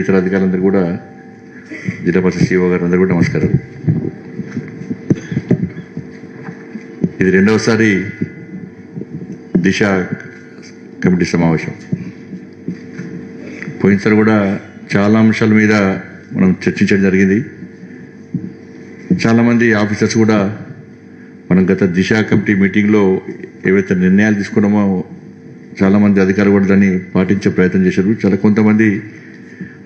ఇతర అధికారులందరూ కూడా జిల్లా పరిషత్ సీఓ గారు అందరూ కూడా నమస్కారం ఇది రెండవసారి దిశ కమిటీ సమావేశం. పోయినసారి కూడా చాలా అంశాల మీద మనం చర్చించడం జరిగింది. చాలామంది ఆఫీసర్స్ కూడా మనం గత దిశ కమిటీ మీటింగ్లో ఏవైతే నిర్ణయాలు తీసుకున్నామో చాలామంది అధికారులు కూడా దాన్ని పాటించే ప్రయత్నం చేశారు. చాలా కొంతమంది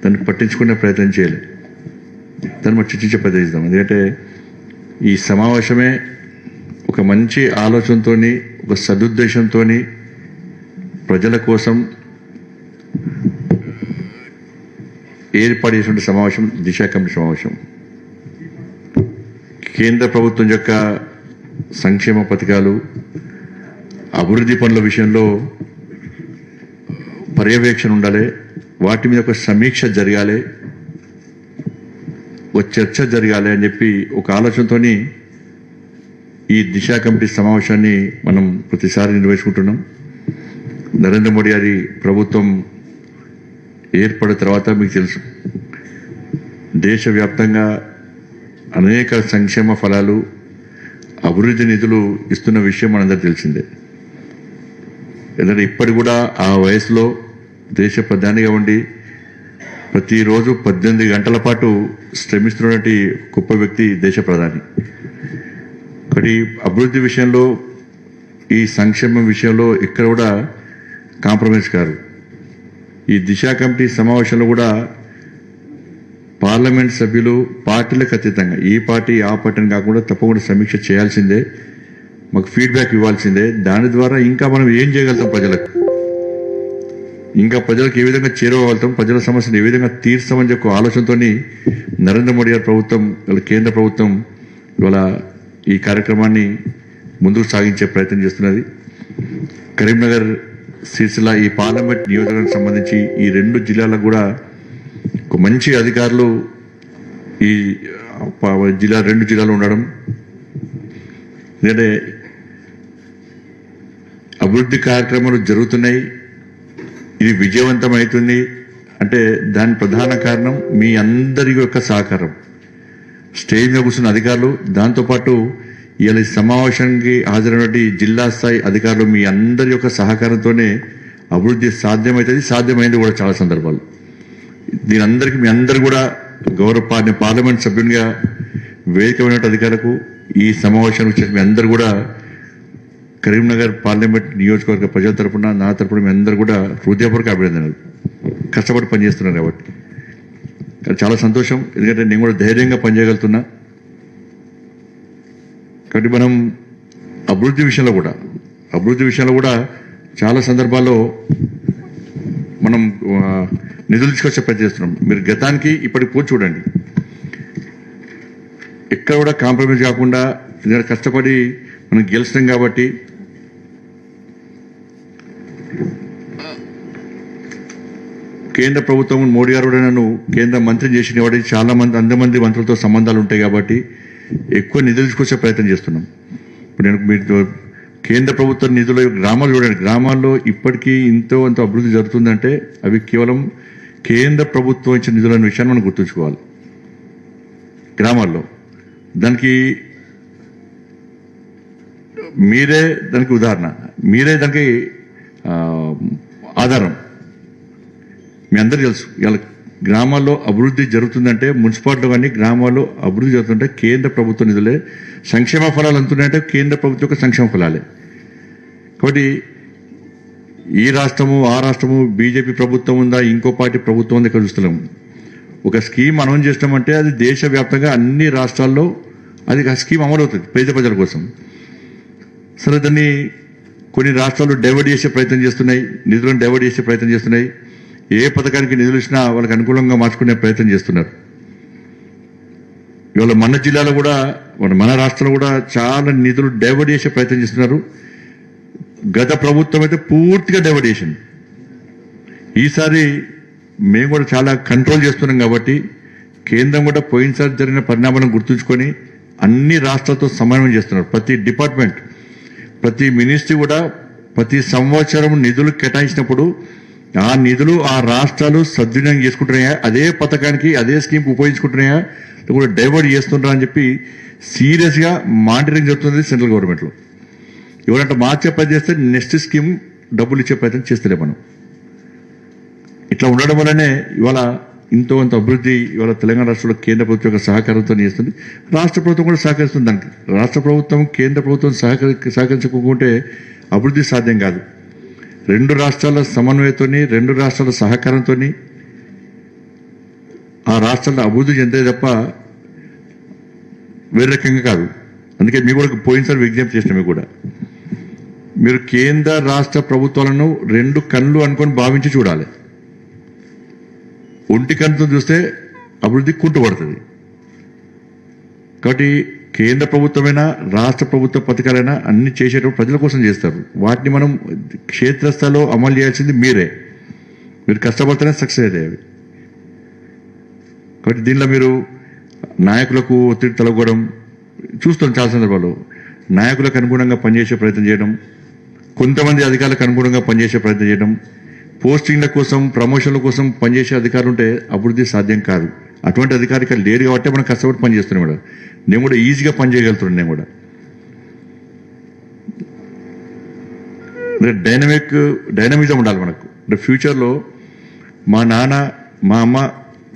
దాన్ని పట్టించుకునే ప్రయత్నం చేయాలి. దాన్ని మనం చర్చించే ప్రయత్నం చేద్దాం ఎందుకంటే ఈ సమావేశమే ఒక మంచి ఆలోచనతో ఒక సదుద్దేశంతో ప్రజల కోసం ఏర్పాటు చేసిన సమావేశం దిశ కమిటీ సమావేశం. కేంద్ర ప్రభుత్వం యొక్క సంక్షేమ పథకాలు అభివృద్ధి పనుల విషయంలో పర్యవేక్షణ ఉండాలి. వాటి మీద ఒక సమీక్ష జరగాలి ఒక చర్చ జరగాలి అని చెప్పి ఒక ఆలోచనతోని ఈ దిశ కమిటీ సమావేశాన్ని మనం ప్రతిసారి నిర్వహించుకుంటున్నాం. నరేంద్ర మోడీ గారి ప్రభుత్వం ఏర్పడిన తర్వాత మీకు తెలుసు దేశవ్యాప్తంగా అనేక సంక్షేమ ఫలాలు అభివృద్ధి నిధులు ఇస్తున్న విషయం మనందరికీ తెలిసిందే. ఎందుకంటే ఇప్పటి కూడా ఆ వయసులో దేశ ప్రధానిగా ఉండి ప్రతిరోజు పద్దెనిమిది గంటల పాటు శ్రమిస్తున్నటువంటి గొప్ప వ్యక్తి దేశ ప్రధాని ఒకటి అభివృద్ధి విషయంలో ఈ సంక్షేమం విషయంలో ఇక్కడ కూడా కాంప్రమైజ్ కారు. ఈ దిశ కమిటీ సమావేశంలో కూడా పార్లమెంట్ సభ్యులు పార్టీలకు అతీతంగా ఈ పార్టీ ఆ పార్టీని కాకుండా తప్పకుండా సమీక్ష చేయాల్సిందే మాకు ఫీడ్బ్యాక్ ఇవ్వాల్సిందే. దాని ద్వారా ఇంకా మనం ఏం చేయగలుగుతాం ప్రజలకు? ఇంకా ప్రజలకు ఏ విధంగా చేరువగలుగుతాం ప్రజల సమస్యను ఏ విధంగా తీర్చామని చెప్పి ఒక ఆలోచనతో నరేంద్ర మోడీ గారి ప్రభుత్వం వాళ్ళ కేంద్ర ప్రభుత్వం ఇవాళ ఈ కార్యక్రమాన్ని ముందుకు సాగించే ప్రయత్నం చేస్తున్నది. కరీంనగర్ సిరిసిల్ల ఈ పార్లమెంట్ నియోజకవర్గానికి సంబంధించి ఈ రెండు జిల్లాలకు కూడా ఒక మంచి అధికారులు ఈ జిల్లా రెండు జిల్లాలు ఉండడం. ఎందుకంటే అభివృద్ధి కార్యక్రమాలు జరుగుతున్నాయి. ఇది విజయవంతం అవుతుంది అంటే దాని ప్రధాన కారణం మీ అందరి యొక్క సహకారం. స్టేజ్ మీద కూర్చున్న అధికారులు దాంతోపాటు ఇవాళ సమావేశానికి హాజరైనటువంటి జిల్లా స్థాయి అధికారులు మీ అందరి యొక్క సహకారంతోనే అభివృద్ధి సాధ్యమవుతుంది సాధ్యమైంది కూడా చాలా సందర్భాలు. దీని అందరికీ మీ అందరు కూడా గౌరవ పార్లమెంట్ సభ్యునిగా వేదిక అధికారులకు ఈ సమావేశానికి వచ్చిన మీ అందరు కూడా కరీంనగర్ పార్లమెంట్ నియోజకవర్గ ప్రజల తరపున నా తరపున మీ అందరూ కూడా హృదయపూర్వక అభినందనలు. కష్టపడి పనిచేస్తున్నారు కాబట్టి. చాలా సంతోషం. ఎందుకంటే నేను కూడా ధైర్యంగా పనిచేయగలుగుతున్నా. కాబట్టి మనం అభివృద్ధి విషయంలో కూడా అభివృద్ధి విషయంలో కూడా చాలా సందర్భాల్లో మనం నిధులు తీసుకొచ్చే ప్రయత్నం చేస్తున్నాం. మీరు గతానికి ఇప్పటికి పోయి చూడండి. ఎక్కడ కూడా కాంప్రమైజ్ కాకుండా ఎందుకంటే కష్టపడి మనం గెలిచినాం కాబట్టి కేంద్ర ప్రభుత్వం మోడీ గారు కూడా నన్ను కేంద్ర మంత్రి చేసిన వాడికి చాలా మంది అంతమంది మంత్రులతో సంబంధాలు ఉంటాయి కాబట్టి ఎక్కువ నిధులు తీసుకొచ్చే ప్రయత్నం చేస్తున్నాం. ఇప్పుడు నేను మీరు కేంద్ర ప్రభుత్వ నిధులు గ్రామాలు చూడండి. గ్రామాల్లో ఇప్పటికీ ఇంతో అంత అభివృద్ధి జరుగుతుందంటే అవి కేవలం కేంద్ర ప్రభుత్వం ఇచ్చిన నిధులు అనే విషయాన్ని మనం గుర్తుంచుకోవాలి. గ్రామాల్లో దానికి మీరే దానికి ఉదాహరణ. మీరే దానికి ఆధారం. మీ అందరూ తెలుసు ఇవాళ గ్రామాల్లో అభివృద్ధి జరుగుతుందంటే మున్సిపాలిటీ కానీ గ్రామాల్లో అభివృద్ధి జరుగుతుంటే కేంద్ర ప్రభుత్వ నిధులే. సంక్షేమ ఫలాలు అంటున్నాయంటే కేంద్ర ప్రభుత్వం యొక్క సంక్షేమ ఫలాలే. కాబట్టి ఈ రాష్ట్రము ఆ రాష్ట్రము బీజేపీ ప్రభుత్వం ఉందా ఇంకో పార్టీ ప్రభుత్వం ఉందా ఇక్కడ చూస్తున్నాము ఒక స్కీమ్ అనౌన్స్ చేసినామంటే అది దేశవ్యాప్తంగా అన్ని రాష్ట్రాల్లో అది ఆ స్కీమ్ అమలవుతుంది పేద ప్రజల కోసం. సరే దాన్ని కొన్ని రాష్ట్రాలు డైవర్ట్ చేసే ప్రయత్నం చేస్తున్నాయి నిధులను డైవర్ట్ చేసే ప్రయత్నం చేస్తున్నాయి. ఏ పథకానికి నిధులు ఇచ్చినా వాళ్ళకి అనుకూలంగా మార్చుకునే ప్రయత్నం చేస్తున్నారు. ఇవాళ మన జిల్లాలో కూడా మన- మన రాష్ట్రంలో కూడా చాలా నిధులు డైవర్ట్ చేసే ప్రయత్నం చేస్తున్నారు. గత ప్రభుత్వం అయితే పూర్తిగా డైవర్ట్ చేసింది. ఈసారి మేము కూడా చాలా కంట్రోల్ చేస్తున్నాం కాబట్టి కేంద్రం కూడా పోయినసారి జరిగిన పరిణామాలను గుర్తుంచుకొని అన్ని రాష్ట్రాలతో సమన్వయం చేస్తున్నారు. ప్రతి డిపార్ట్మెంట్ ప్రతి మినిస్ట్రీ కూడా ప్రతి సంవత్సరం నిధులు కేటాయించినప్పుడు ఆ నిధులు ఆ రాష్ట్రాలు సద్వినియోగం చేసుకుంటున్నాయా? అదే పథకానికి అదే స్కీమ్ ఉపయోగించుకుంటున్నాయా? కూడా డైవర్ట్ చేస్తుంటారా అని చెప్పి సీరియస్గా మానిటరింగ్ జరుగుతుంది సెంట్రల్ గవర్నమెంట్లో. ఎవరంటే మార్చే పని చేస్తే నెక్స్ట్ స్కీమ్ డబ్బులు ఇచ్చే ప్రయత్నం చేస్తలే మనం. ఇట్లా ఉండడం వల్లనే ఇవాళ ఇంతో అంత అభివృద్ధి ఇవాళ తెలంగాణ రాష్ట్రంలో కేంద్ర ప్రభుత్వం యొక్క సహకారంతో చేస్తుంది. రాష్ట్ర ప్రభుత్వం కూడా సహకరిస్తుంది దానికి. రాష్ట్ర ప్రభుత్వం కేంద్ర ప్రభుత్వం సహకరి సహకరించకుంటే అభివృద్ధి సాధ్యం కాదు. రెండు రాష్ట్రాల సమన్వయంతో రెండు రాష్ట్రాల సహకారంతో ఆ రాష్ట్రాల అభివృద్ధి చెందే తప్ప వేరే రకంగా కాదు. అందుకే మీ కూడా పోయినసారి విజ్ఞప్తి చేసిన మీకు కూడా. మీరు కేంద్ర రాష్ట్ర ప్రభుత్వాలను రెండు కళ్ళు అనుకొని భావించి చూడాలి. ఒంటి కన్నుతో చూస్తే అభివృద్ధి కుంటుపడుతుంది. కాబట్టి కేంద్ర ప్రభుత్వమైనా రాష్ట్ర ప్రభుత్వ పథకాలైనా అన్ని చేసేటప్పుడు ప్రజల కోసం చేస్తారు. వాటిని మనం క్షేత్రస్థాయిలో అమలు చేయాల్సింది మీరే. మీరు కష్టపడితేనే సక్సెస్ అవుతాయి అవి. కాబట్టి దీనిలో మీరు నాయకులకు ఒత్తిడి తలగొడం చూస్తాం చాలా సందర్భాల్లో. నాయకులకు అనుగుణంగా పనిచేసే ప్రయత్నం చేయడం కొంతమంది అధికారులకు అనుగుణంగా పనిచేసే ప్రయత్నం చేయడం పోస్టింగ్ల కోసం ప్రమోషన్ల కోసం పనిచేసే అధికారులు ఉంటే అభివృద్ధి సాధ్యం కాదు. అటువంటి అధికారిక లేరు కాబట్టి మనం కష్టపడి పనిచేస్తున్నాం కూడా నేను కూడా ఈజీగా పనిచేయగలుగుతున్నాను నేను కూడా. డైనమిక్ డైనమిజం ఉండాలి మనకు. అంటే ఫ్యూచర్లో మా నాన్న మా అమ్మ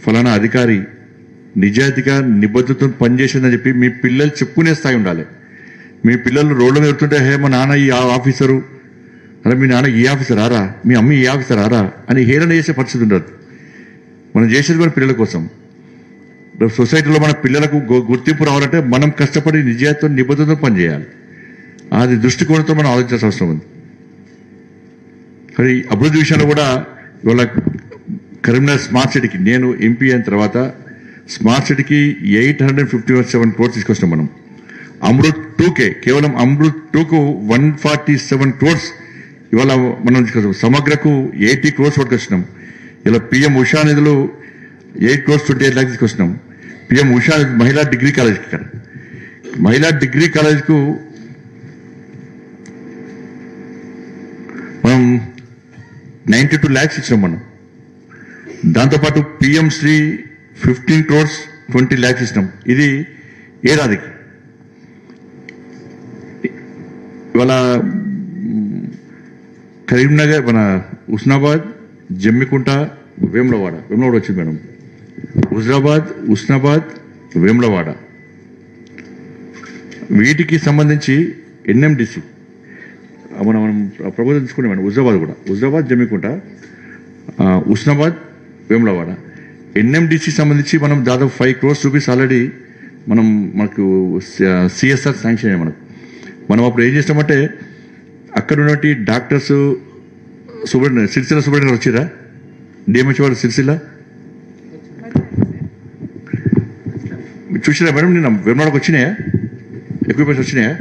ఫలానా అధికారి నిజాయితీగా నిబద్ధతతో పనిచేసిందని చెప్పి మీ పిల్లలు చెప్పుకునే స్థాయి ఉండాలి. మీ పిల్లలు రోడ్ల మీద వెళ్తుంటే హే మా నాన్న ఈ ఆ- ఆఫీసరు అరే మీ నాన్న ఈ ఆఫీసర్ ఆరా మీ అమ్మ ఈ ఆఫీసర్ ఆరా అని హేళన చేసే పరిస్థితి ఉండదు. మనం చేసేది మన పిల్లల కోసం. రేపు సొసైటీలో మన పిల్లలకు గుర్తింపు రావాలంటే మనం కష్టపడి నిజాయితీతో నిబద్ధతతో పనిచేయాలి. అది దృష్టికోణంతో మనం ఆలోచించాల్సిన అవసరం ఉంది. మరి అభివృద్ధి విషయంలో కూడా ఇవాళ కరీంనగర్ స్మార్ట్ సిటీకి నేను ఎంపీ అయిన తర్వాత స్మార్ట్ సిటీకి eight hundred fifty seven crores తీసుకొచ్చినాం మనం. అమృత్ టూకే కేవలం అమృత్ టూకు వన్ ఫార్టీ సెవెన్ క్రోర్స్ ఇవాళ మనం సమగ్రకు ఎయిటీ క్రోర్స్ పట్టుకొచ్చినాం ఇలా పిఎం ఉషా నిధులు eight crores twenty eight lakhs తీసుకొచ్చినాం. పిఎం ఉషా మహిళా డిగ్రీ కాలేజ్కి ఇక్కడ. మహిళా డిగ్రీ కాలేజ్కు మనం నైంటీ టూ ల్యాక్స్ ఇచ్చినాం మనం. దాంతోపాటు PM Shri fifteen crores twenty lakhs ఇచ్చినాం. ఇది ఏడాదికి ఇవాళ కరీంనగర్ మన ఉస్నాబాద్ జమ్మికుంట వేములవాడ. వేములవాడ వచ్చింది మేడం. హుజరాబాద్ ఉస్నాబాద్ వేములవాడ. వీటికి సంబంధించి ఎన్ఎండిసి మనం మనం ప్రభుత్వం తీసుకునే మేడం హుజరాబాద్ కూడా. హుజరాబాద్ జమ్మికుంట హుస్నాబాద్ ఉస్నాబాద్ వేములవాడ. ఎన్ఎండిసి సంబంధించి మనం దాదాపు ఫైవ్ క్రోర్స్ రూపీస్ ఆల్రెడీ మనం మనకు సిఎస్ఆర్ శాంక్షన్ అయ్యాయి మనకు. మనం అప్పుడు ఏం చేస్తామంటే అక్కడ ఉన్నటువంటి డాక్టర్స్ సుబ్రహ్మణ్య సిరిసిల్ల సుబ్రహ్మణ్యం వచ్చిరా? డిఎంహెచ్ వారు సిరిసిల్ల? చూసినా మేడం నేను వేమనాడకు వచ్చినాయా? ఎక్విప్మెంట్స్ వచ్చినాయా?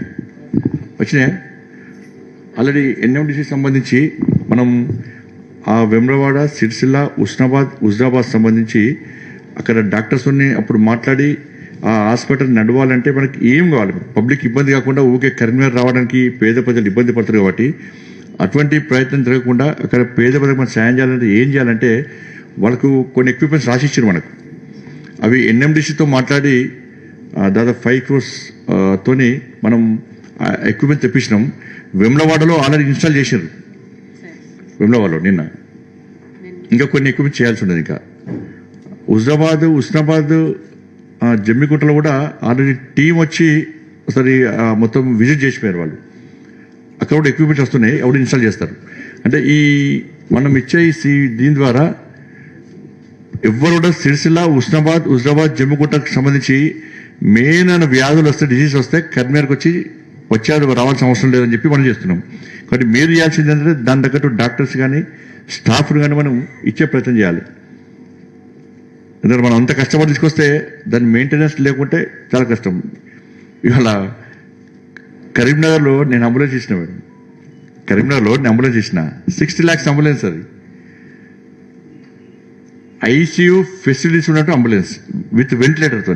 వచ్చినాయా? ఆల్రెడీ ఎన్ఎండిసి సంబంధించి మనం ఆ వెమ్రవాడ సిరిసిల్ల ఉస్నాబాద్ హుజరాబాద్ సంబంధించి అక్కడ డాక్టర్స్ అప్పుడు మాట్లాడి ఆ హాస్పిటల్ నడవాలంటే మనకి ఏం కావాలి? పబ్లిక్ ఇబ్బంది కాకుండా ఊకే కరీంనగర్ రావడానికి పేద ప్రజలు ఇబ్బంది పడతారు కాబట్టి అటువంటి ప్రయత్నం జరగకుండా అక్కడ పేద ప్రజలకు మనం సాయం చేయాలంటే ఏం చేయాలంటే వాళ్ళకు కొన్ని ఎక్విప్మెంట్స్ రాసిచ్చారు మనకు. అవి ఎన్ఎండిసితో మాట్లాడి దాదాపు ఫైవ్ క్రోర్స్ తోని మనం ఎక్విప్మెంట్ తెప్పించినాం. వెమ్లవాడలో ఆల్రెడీ ఇన్స్టాల్ చేశారు వెమ్లవాడలో నిన్న. ఇంకా కొన్ని ఎక్విప్మెంట్ చేయాల్సి ఉండదు ఇంకా. హుజరాబాద్ ఉస్నాబాద్ జమ్మికుంటలో కూడా ఆల్రెడీ టీం వచ్చి ఒకసారి మొత్తం విజిట్ చేసిపోయారు వాళ్ళు. అక్కడ కూడా ఎక్విప్మెంట్స్ వస్తున్నాయి ఎవరు ఇన్స్టాల్ చేస్తారు. అంటే ఈ మనం ఇచ్చే ఈ సి- దీని ద్వారా ఎవ్వరు కూడా సిరిసిల్ల ఉస్నాబాద్ హుజరాబాద్ జమ్మికుంటకు సంబంధించి మెయిన్ అయిన వ్యాధులు వస్తే డిజీజ్ వస్తే కర్మేరకు వచ్చి వచ్చారు రావాల్సిన అవసరం లేదని చెప్పి మనం చేస్తున్నాం. కాబట్టి మీరు చేయాల్సింది ఏంటంటే దాని తగ్గట్టు డాక్టర్స్ కానీ స్టాఫ్ని కానీ మనం ఇచ్చే ప్రయత్నం చేయాలి. ఎందుకంటే మనం అంత కష్టపడి తీసుకొస్తే దాని మెయింటెనెన్స్ లేకుంటే చాలా కష్టం. ఇవాళ కరీంనగర్లో నేను అంబులెన్స్ ఇచ్చిన మేడం. కరీంనగర్లో నేను అంబులెన్స్ ఇచ్చిన సిక్స్టీ ల్యాక్స్ అంబులెన్స్ అది. ఐసీయూ ఫెసిలిటీస్ ఉన్నట్టు అంబులెన్స్ విత్ వెంటిలేటర్తో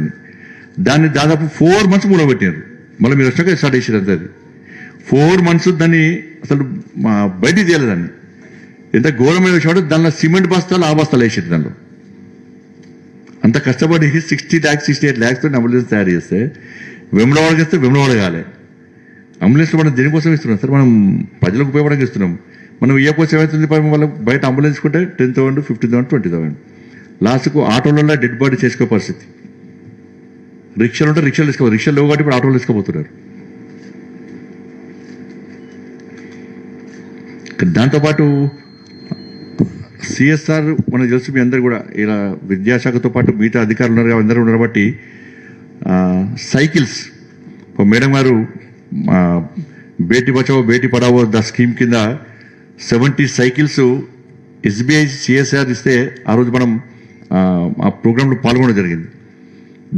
దాన్ని దాదాపు ఫోర్ మంత్స్ మూల పెట్టారు మళ్ళీ మీరు వచ్చాక స్టార్ట్ చేసారు అంతే అది. ఫోర్ మంత్స్ దాన్ని అసలు మా బయటికి తీయాలి దాన్ని. ఎంత ఘోరమైన విషయం దానిలో సిమెంట్ బస్తాలు ఆ బస్తాలు వేసారు దానిలో. అంత కష్టపడి sixty lakhs sixty eight lakhs తోటి అంబులెన్స్ తయారు చేస్తే వెమ్లవాడకి ఇస్తే వెమలవాడ కాలే. అంబులెన్స్ మనం దేనికోసం ఇస్తున్నాం? సార్ మనం ప్రజలకు ఉపయోగపడానికి ఇస్తున్నాం. మనం ఇయ్యకపోతే ఏమవుతుంది వాళ్ళు వాళ్ళకి బయట అంబులెన్స్ కొంటే ten thousand fifteen thousand twenty thousand లాస్ట్కు ఆటోలలో డెడ్ బాడీ చేసుకో పరిస్థితి. రిక్షాలు ఉంటే రిక్షాలు తీసుకో రిక్షాలు లేవు కాబట్టి ఇప్పుడు ఆటోలు తీసుకుపోతున్నారు దాంతోపాటు సిఎస్ఆర్ మనకు తెలుసు మీ అందరు కూడా ఇలా విద్యాశాఖతో పాటు మిగతా అధికారులు ఉన్నారు అందరూ ఉన్నారు కాబట్టి సైకిల్స్. ఇప్పుడు మేడం గారు బేటీ బచావో బేటీ పడావో ద స్కీమ్ కింద సెవెంటీ సైకిల్స్ ఎస్బీఐ సిఎస్ఆర్ ఇస్తే ఆ రోజు మనం ఆ ప్రోగ్రాంలో పాల్గొనడం జరిగింది.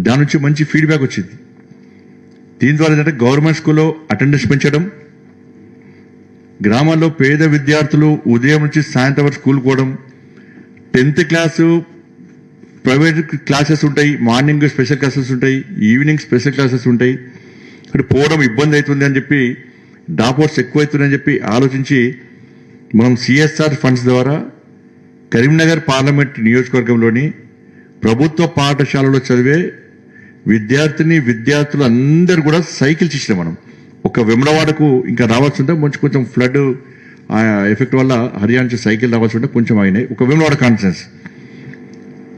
దాని నుంచి మంచి ఫీడ్బ్యాక్ వచ్చింది. దీని ద్వారా ఏంటంటే గవర్నమెంట్ స్కూల్లో అటెండెన్స్ పెంచడం గ్రామాల్లో పేద విద్యార్థులు ఉదయం నుంచి సాయంత్రం వరకు స్కూల్ పోవడం టెన్త్ క్లాసు ప్రైవేట్ క్లాసెస్ ఉంటాయి మార్నింగ్ స్పెషల్ క్లాసెస్ ఉంటాయి ఈవినింగ్ స్పెషల్ క్లాసెస్ ఉంటాయి. అక్కడ పోవడం ఇబ్బంది అవుతుంది అని చెప్పి డాపోర్ట్స్ ఎక్కువ అవుతుందని చెప్పి ఆలోచించి మనం సిఎస్ఆర్ ఫండ్స్ ద్వారా కరీంనగర్ పార్లమెంట్ నియోజకవర్గంలోని ప్రభుత్వ పాఠశాలలో చదివే విద్యార్థిని విద్యార్థులు అందరూ కూడా సైకిల్స్ ఇచ్చినాం మనం. ఒక వెమలవాడకు ఇంకా రావాల్సి ఉంటే మంచి కొంచెం ఫ్లడ్ ఆ ఎఫెక్ట్ వల్ల హర్యానా సైకిల్ రావాల్సి ఉంటే కొంచెం అయినాయి. ఒక వెమలవాడ కాన్ఫరెన్స్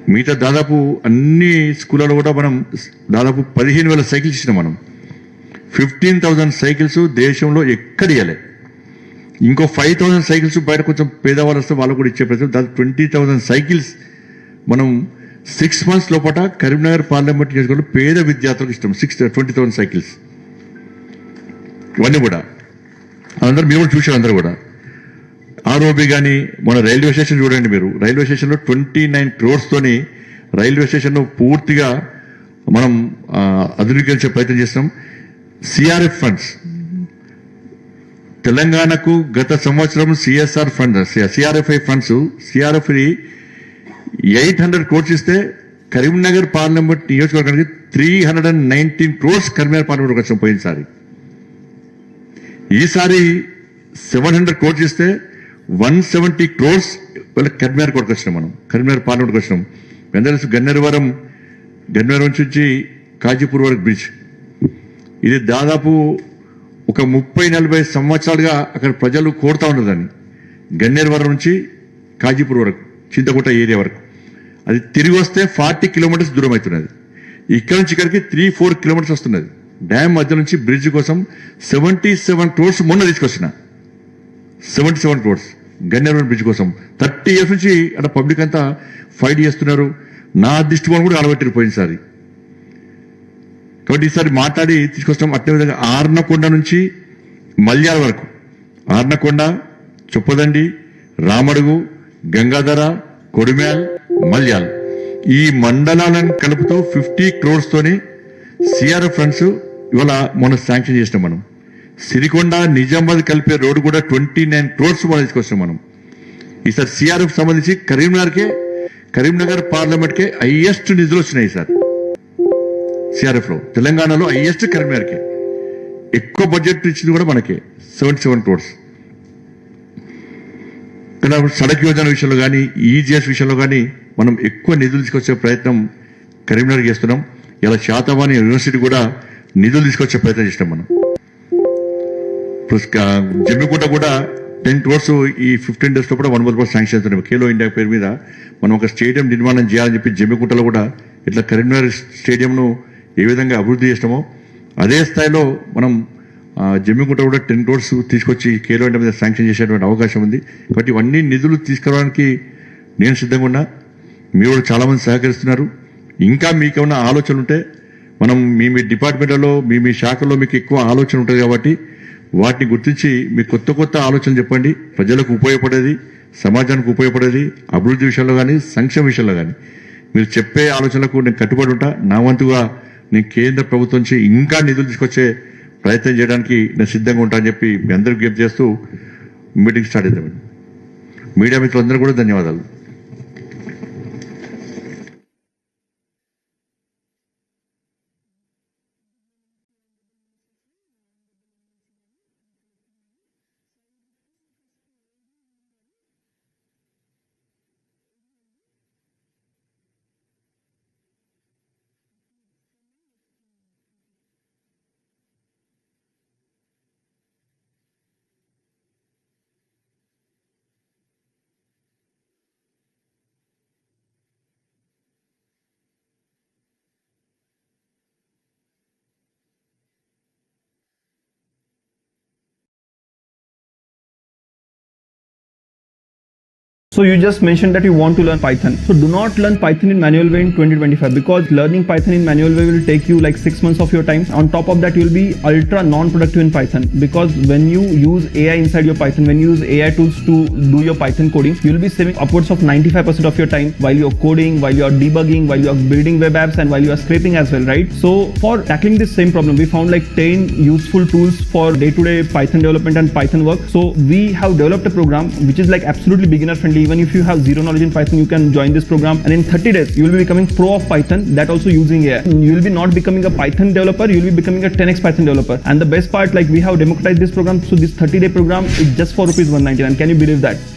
మిగతా దాదాపు అన్ని స్కూళ్ళలో కూడా మనం దాదాపు పదిహేను వేల సైకిల్స్ ఇచ్చినాం మనం. ఫిఫ్టీన్ థౌజండ్ సైకిల్స్ దేశంలో ఎక్కడ ఇవ్వలే ఇంకో ఫైవ్ థౌసండ్ సైకిల్స్ బయట కొంచెం పేదవాళ్ళు వస్తే వాళ్ళు కూడా ఇచ్చే ప్రయత్నం. దాదాపు ట్వంటీ థౌసండ్ సైకిల్స్ మనం సిక్స్ మంత్స్ లోపల కరీంనగర్ పార్లమెంట్ నియోజకవర్గంలో పేద విద్యార్థులకు ఇష్టం సిక్స్ ట్వంటీ థౌసండ్ సైకిల్స్ ఇవన్నీ కూడా. అందరూ మీరు కూడా చూశారు అందరూ కూడా. ఆర్ఓబి కానీ మన రైల్వే స్టేషన్ చూడండి మీరు. రైల్వే స్టేషన్లో ట్వంటీ నైన్ క్రోర్స్తోని రైల్వే స్టేషన్ను పూర్తిగా మనం ఆ, ఆధునీకరించే ప్రయత్నం చేస్తాం సిఆర్ఎఫ్ ఫండ్స్ తెలంగాణకు గత సంవత్సరం CSR fund CRFI funds CRFI eight hundred crores ఇస్తే కరీంనగర్ పార్లమెంట్ నియోజకవర్గానికి three hundred and nineteen crores Karimnagar parliament వచ్చాం పోయినసారి ఈసారి సెవెన్ హండ్రెడ్ క్రోర్స్ ఇస్తే వన్ సెవెంటీ క్రోర్స్ వాళ్ళ కరీంనగర్ కోటకు వచ్చినాం మనం. కరీంనగర్ పార్లమెంట్కి వచ్చినాం. మీ గన్నేరవరం గన్నేరవరం గన్నేరువరం నుంచి కాజీపూర్ వరకు బ్రిడ్జ్ ఇది దాదాపు ఒక ముప్పై నలభై సంవత్సరాలుగా అక్కడ ప్రజలు కోరుతూ ఉన్నారు దాన్ని. గన్నేరువరం నుంచి కాజీపూర్ వరకు చింతకుంట ఏరియా వరకు. అది తిరిగి వస్తే ఫార్టీ కిలోమీటర్స్ దూరం అవుతున్నది. ఇక్కడ నుంచి ఇక్కడికి త్రీ ఫోర్ కిలోమీటర్స్ వస్తున్నది. డ్యామ్ మధ్య నుంచి బ్రిడ్జ్ కోసం సెవెంటీ సెవెన్ క్రోడ్స్ మొన్న తీసుకొచ్చిన. Seventy seven crores Ganneruvaram bridge కోసం. థర్టీ ఇయర్స్ నుంచి అక్కడ పబ్లిక్ అంతా ఫైట్ చేస్తున్నారు. నా దృష్టికోణం కూడా అలవెట్టారు పోయినసారి. కాబట్టి ఈసారి మాట్లాడి తీసుకొస్తాం. అట్లే ఆర్నకొండ నుంచి మల్యాల వరకు. ఆర్నకొండ చొప్పదండి రామడుగు గంగాధర కొడిమ్యాల్ మల్యాల్. ఈ మండలాలను కలుపుతూ ఫిఫ్టీ క్రోడ్స్తోని సిఆర్ఎఫ్ ఫండ్స్ ఇవాళ మొన్న శాంక్షన్ చేసినాం మనం. సిరికొండ నిజామాబాద్ కలిపే రోడ్డు కూడా ట్వంటీ నైన్ క్రోడ్స్ మనం తీసుకొస్తాం మనం. ఈసారి సిఆర్ఎఫ్ సంబంధించి కరీంనగర్కే కరీంనగర్ పార్లమెంట్కే హైయెస్ట్ నిధులు వచ్చినాయి సార్ సిఆర్ఎఫ్లో తెలంగాణలో హైయెస్ట్ కరీంనగర్కే. ఎక్కువ బడ్జెట్ ఇచ్చింది కూడా మనకే సెవెంటీ సెవెన్ క్రోడ్స్. ఇక్కడ సడక్ యోజన విషయంలో కానీ ఈజీఎస్ విషయంలో కానీ మనం ఎక్కువ నిధులు తీసుకొచ్చే ప్రయత్నం కరీంనగర్ చేస్తున్నాం. ఇలా శాతవాణి యూనివర్సిటీ కూడా నిధులు తీసుకొచ్చే ప్రయత్నం చేసినాం మనం. జమ్మికుంట కూడా టెన్ క్రోర్స్ ఈ ఫిఫ్టీన్ డేస్లో కూడా వన్ వన్ శాంక్షన్ అవుతున్నాం ఖేలో ఇండియా పేరు మీద మనం ఒక స్టేడియం నిర్మాణం చేయాలని చెప్పి జమ్మికుంటలో కూడా ఇట్లా కరీంనగర్ స్టేడియంను ఏ విధంగా అభివృద్ధి చేసినామో అదే స్థాయిలో మనం జమ్మికుంట కూడా టెన్ క్రోర్స్ తీసుకొచ్చి ఖేలో ఇండియా మీద శాంక్షన్ చేసేటువంటి అవకాశం ఉంది. కాబట్టి ఇవన్నీ నిధులు తీసుకురావడానికి నేను సిద్ధంగా ఉన్నా. మీరు కూడా చాలామంది సహకరిస్తున్నారు. ఇంకా మీకేమన్నా ఆలోచనలు ఉంటే మనం మీ మీ డిపార్ట్మెంట్లలో మీ మీ శాఖలో మీకు ఎక్కువ ఆలోచన ఉంటుంది కాబట్టి వాటిని గుర్తించి మీ కొత్త కొత్త ఆలోచనలు చెప్పండి. ప్రజలకు ఉపయోగపడేది సమాజానికి ఉపయోగపడేది అభివృద్ధి విషయంలో కానీ సంక్షేమ విషయంలో కానీ. మీరు చెప్పే ఆలోచనలకు నేను కట్టుబడి ఉంటా. నా వంతుగా నేను కేంద్ర ప్రభుత్వం నుంచి ఇంకా నిధులు తీసుకొచ్చే ప్రయత్నం చేయడానికి నేను సిద్ధంగా ఉంటా అని చెప్పి మీ అందరికి గేప్ చేస్తూ మీటింగ్ స్టార్ట్ చేద్దామండి. మీడియా మిత్రులందరూ కూడా ధన్యవాదాలు. So you just mentioned that you want to learn Python. So do not learn Python in manual way in 2025 because learning Python in manual way will take you like six months of your time. On top of that, you'll be ultra non-productive in Python because when you use AI inside your Python, when you use AI tools to do your Python coding, you'll be saving upwards of 95% of your time while you're coding, while you're debugging, while you're building web apps, and while you are scraping as well, right? So for tackling this same problem, we found like 10 useful tools for day-to-day Python development and Python work. So we have developed a program which is like absolutely beginner friendly. Even if you have zero knowledge in Python, you can join this program, and in 30 days you will be becoming pro of Python. That also using AI. You will be not becoming a Python developer, you will be becoming a 10x Python developer. And the best part, like we have democratized this program, so this 30 day program is just for rupees 199. Can you believe that?